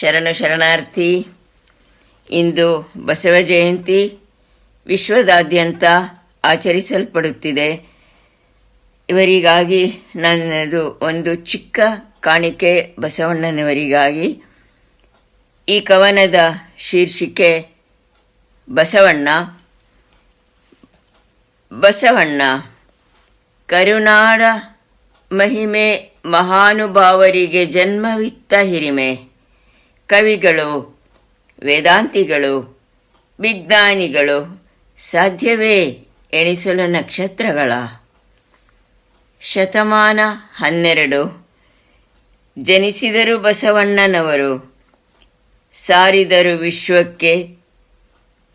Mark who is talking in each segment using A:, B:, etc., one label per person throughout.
A: ಶರಣು ಶರಣಾರ್ಥಿ, ಇಂದು ಬಸವ ಜಯಂತಿ ವಿಶ್ವದಾದ್ಯಂತ ಆಚರಿಸಲ್ಪಡುತ್ತಿದೆ. ಇವರಿಗಾಗಿ ನನ್ನದು ಒಂದು ಚಿಕ್ಕ ಕಾಣಿಕೆ ಬಸವಣ್ಣನವರಿಗಾಗಿ. ಈ ಕವನದ ಶೀರ್ಷಿಕೆ ಬಸವಣ್ಣ. ಬಸವಣ್ಣ, ಕರುನಾಡ ಮಹಿಮೆ ಮಹಾನುಭಾವರಿಗೆ ಜನ್ಮವಿತ್ತ ಹಿರಿಮೆ. ಕವಿಗಳು, ವೇದಾಂತಿಗಳು, ವಿಜ್ಞಾನಿಗಳು ಸಾಧ್ಯವೇ ಎಣಿಸಲು ನಕ್ಷತ್ರಗಳ. ಶತಮಾನ ಹನ್ನೆರಡು. ಜನಿಸಿದರು ಬಸವಣ್ಣನವರು. ಸಾರಿದರು ವಿಶ್ವಕ್ಕೆ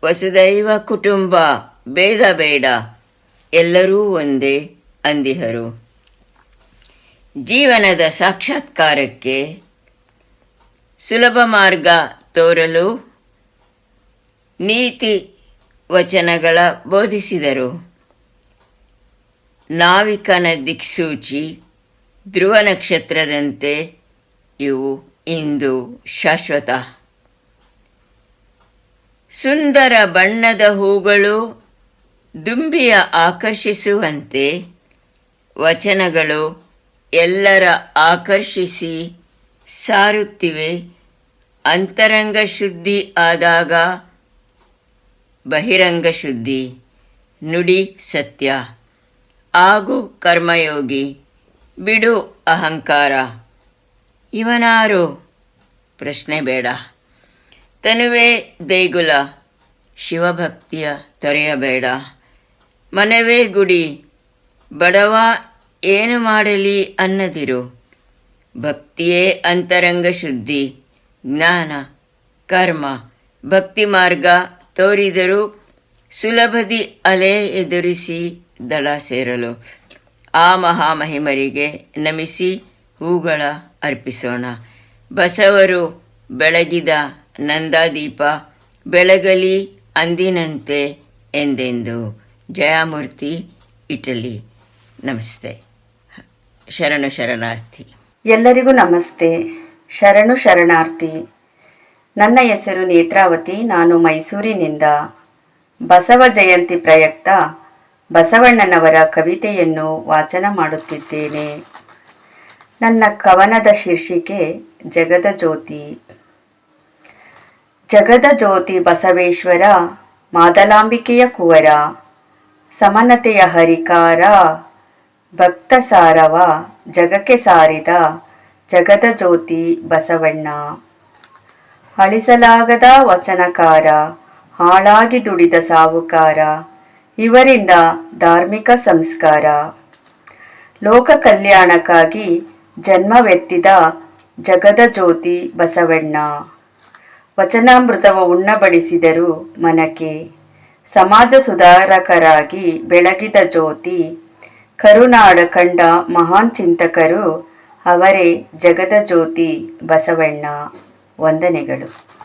A: ವಸುದೈವ ಕುಟುಂಬ ಬೇದ ಬೇಡ, ಎಲ್ಲರೂ ಒಂದೇ ಅಂದಿಹರು. ಜೀವನದ ಸಾಕ್ಷಾತ್ಕಾರಕ್ಕೆ ಸುಲಭ ಮಾರ್ಗ ತೋರಲು ನೀತಿ ವಚನಗಳ ಬೋಧಿಸಿದರು. ನಾವಿಕನ ದಿಕ್ಸೂಚಿ ಧ್ರುವ ನಕ್ಷತ್ರದಂತೆ ಇವು ಇಂದು ಶಾಶ್ವತ. ಸುಂದರ ಬಣ್ಣದ ಹೂಗಳು ದುಂಬಿಯ ಆಕರ್ಷಿಸುವಂತೆ ವಚನಗಳು ಎಲ್ಲರ ಆಕರ್ಷಿಸಿ ಸಾರುತ್ತಿವೆ. ಅಂತರಂಗ ಶುದ್ಧಿ ಆದಾಗ ಬಹಿರಂಗ ಶುದ್ಧಿ, ನುಡಿ ಸತ್ಯ, ಆಗು ಕರ್ಮಯೋಗಿ, ಬಿಡು ಅಹಂಕಾರ. ಇವನಾರು ಪ್ರಶ್ನೆ ಬೇಡ. ತನುವೇ ದೇಗುಲ, ಶಿವಭಕ್ತಿಯ ತೊರೆಯಬೇಡ ಮನವೇ ಗುಡಿ, ಬಡವ ಏನು ಮಾಡಲಿ ಅನ್ನದಿರು. ಭಕ್ತಿಯೇ ಅಂತರಂಗ ಶುದ್ಧಿ. ಜ್ಞಾನ, ಕರ್ಮ, ಭಕ್ತಿ ಮಾರ್ಗ ತೋರಿದರು ಸುಲಭದಿ ಅಲೆ ಎದುರಿಸಿ ದಳ ಸೇರಲು. ಆ ಮಹಾಮಹಿಮರಿಗೆ ನಮಿಸಿ ಹೂಗಳ ಅರ್ಪಿಸೋಣ. ಬಸವರು ಬೆಳಗಿದ ನಂದಾದೀಪ ಬೆಳಗಲಿ ಅಂದಿನಂತೆ ಎಂದೆಂದು. ಜಯಮೂರ್ತಿ, ಇಟಲಿ. ನಮಸ್ತೆ. ಶರಣು ಶರಣಾರ್ಥಿ.
B: ಎಲ್ಲರಿಗೂ ನಮಸ್ತೆ. ಶರಣು ಶರಣಾರ್ಥಿ. ನನ್ನ ಹೆಸರು ನೇತ್ರಾವತಿ, ನಾನು ಮೈಸೂರಿನಿಂದ. ಬಸವ ಜಯಂತಿ ಪ್ರಯುಕ್ತ ಬಸವಣ್ಣನವರ ಕವಿತೆಯನ್ನು ವಾಚನ ಮಾಡುತ್ತಿದ್ದೇನೆ. ನನ್ನ ಕವನದ ಶೀರ್ಷಿಕೆ ಜಗದ ಜ್ಯೋತಿ. ಜಗದ ಜ್ಯೋತಿ ಬಸವೇಶ್ವರ, ಮಾದಲಾಂಬಿಕೆಯ ಕುವರ, ಸಮನತೆಯ ಹರಿಕಾರ ಭಕ್ತ ಸಾರವ ಜಗಕ್ಕೆ ಸಾರಿದ ಜಗದ ಜ್ಯೋತಿ ಬಸವಣ್ಣ. ಅಳಿಸಲಾಗದ ವಚನಕಾರ, ಹಾಳಾಗಿ ದುಡಿದ ಸಾವುಕಾರ, ಇವರಿಂದ ಧಾರ್ಮಿಕ ಸಂಸ್ಕಾರ. ಲೋಕ ಕಲ್ಯಾಣಕ್ಕಾಗಿ ಜನ್ಮವೆತ್ತಿದ ಜಗದ ಜ್ಯೋತಿ ಬಸವಣ್ಣ. ವಚನಾಮೃತವ ಉಣ್ಣಬಡಿಸಿದರು ಮನಕೆ ಸಮಾಜ ಸುಧಾರಕರಾಗಿ ಬೆಳಗಿದ ಜ್ಯೋತಿ, ಕರುನಾಡ ಕಂಡ ಮಹಾನ್ ಚಿಂತಕರು ಅವರೇ ಜಗದ ಜ್ಯೋತಿ ಬಸವಣ್ಣ ವಂದನೆಗಳು.